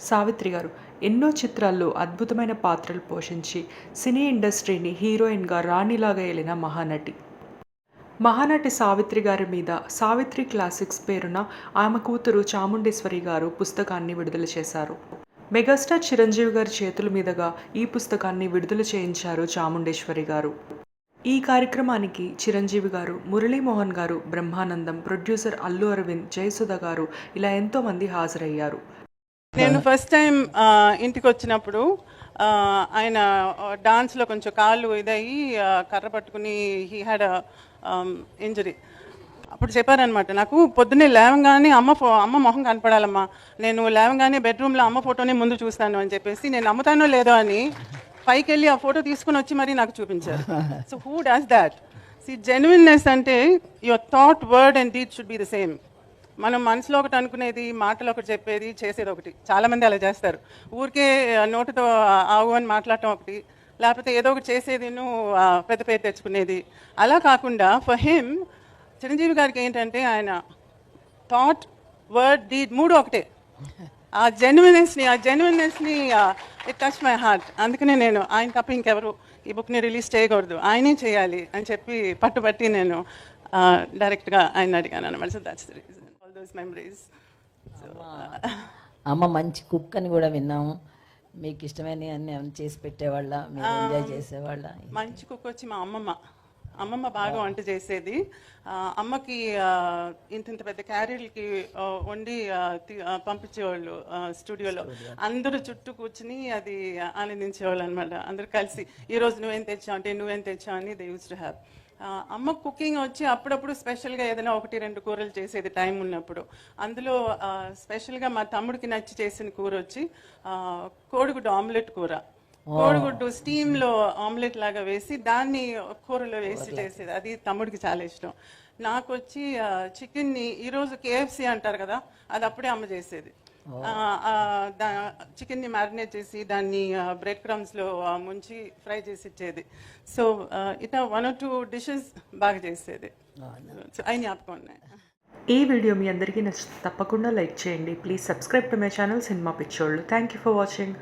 సావిత్రి గారు ఎన్నో చిత్రాల్లో అద్భుతమైన పాత్రలు పోషించి సినీ ఇండస్ట్రీని హీరోయిన్గా రాణిలాగా వెళ్ళిన మహానటి. మహానటి సావిత్రి గారి మీద సావిత్రి క్లాసిక్స్ పేరున ఆమె కూతురు చాముండేశ్వరి గారు పుస్తకాన్ని విడుదల చేశారు. మెగాస్టార్ చిరంజీవి గారి చేతుల మీదుగా ఈ పుస్తకాన్ని విడుదల చేయించారు చాముండేశ్వరి గారు. ఈ కార్యక్రమానికి చిరంజీవి గారు మురళీమోహన్ గారు బ్రహ్మానందం ప్రొడ్యూసర్ అల్లు అరవింద్ జయసుధ గారు ఇలా ఎంతోమంది హాజరయ్యారు. నేను ఫస్ట్ టైం ఇంటికి వచ్చినప్పుడు ఆయన డాన్స్లో కొంచెం కాళ్ళు ఇదయ్యి కర్ర పట్టుకుని హీ హ్యాడ్ ఇంజరీ అప్పుడు చెప్పారనమాట నాకు పొద్దున్నే లేవగానే అమ్మ ఫో అమ్మ మొహం కనపడాలమ్మా. నేను లేవగానే బెడ్రూమ్లో అమ్మ ఫోటోనే ముందు చూస్తాను అని చెప్పేసి నేను నమ్ముతానో లేదో అని పైకి వెళ్ళి ఆ ఫోటో తీసుకుని వచ్చి మరీ నాకు చూపించారు. So who does that see genuineness అంటే your thought word and deed should be the same మనం మనసులో ఒకటి అనుకునేది మాటలు ఒకటి చెప్పేది చేసేది ఒకటి. చాలామంది అలా చేస్తారు. ఊరికే నోటితో ఆవు అని మాట్లాడటం ఒకటి లేకపోతే ఏదో ఒకటి చేసేది పెద్ద పేరు తెచ్చుకునేది. అలా కాకుండా ఫర్ హిమ్ చిరంజీవి గారికి ఏంటంటే ఆయన థాట్ వర్డ్ డీడ్ మూడు ఒకటే. ఆ జెన్యునెస్ని ఆ జెన్యునెస్ని ఇట్ టచ్ మై హార్ట్ అందుకనే నేను ఆయన తప్ప ఇంకెవరు ఈ బుక్ని రిలీజ్ చేయకూడదు. ఆయనే చేయాలి అని చెప్పి పట్టుబట్టి నేను డైరెక్ట్గా ఆయన అడిగాను అనమాట so that's the reason those memories అమ్మ. మంచి కుక్ అని కూడా విన్నాము. మీకు ఇష్టమైన అన్ని చేసి పెట్టేవాళ్ళ మీరు ఎంజాయ్ చేసేవాళ్ళ. మంచి కుక్ వచ్చి మా అమ్మమ్మ. అమ్మమ్మ బాగా వంట చేసేది. అమ్మకి ఇంత ఇంత పెద్ద క్యారీలకి ఆ, వండి పంపించేవాళ్ళు స్టూడియోలో. అందరూ చుట్టూ కూర్చుని అది ఆనందించేవాళ్ళు అనమాట అందరూ కలిసి ఈ రోజు నువ్వేం తెచ్చావు అంటే నువ్వేం తెచ్చావు అని దే యూస్ టు హ్యావ్ అమ్మ కుకింగ్ వచ్చి అప్పుడప్పుడు స్పెషల్గా ఏదైనా ఒకటి రెండు కూరలు చేసేది టైం ఉన్నప్పుడు. అందులో స్పెషల్గా మా తమ్ముడికి నచ్చి చేసిన కూర వచ్చి కోడిగుడ్డు ఆమ్లెట్ కూర. కోడిగుడ్డు స్టీమ్లో ఆమ్లెట్ లాగా వేసి దాన్ని కూరలో వేసి చేసేది. అది తమ్ముడికి చాలా ఇష్టం. నాకు వచ్చి చికెన్ని ఈ రోజు కేఎఫ్సి అంటారు కదా అది అప్పుడే అమ్మ చేసేది. చికెన్ని మ్యారినేట్ చేసి దాన్ని బ్రెడ్ క్రమ్స్లో ముంచి ఫ్రై చేసి ఇచ్చేది. సో ఇట్లా వన్ ఆర్ టూ డిషెస్ బాగా చేసేది. అవి జ్ఞాపకం ఉన్నాయి. ఈ వీడియో మీ అందరికీ నచ్చితే తప్పకుండా లైక్ చేయండి. Please subscribe to my channel cinema పిచ్చోళ్ళు. Thank you for watching.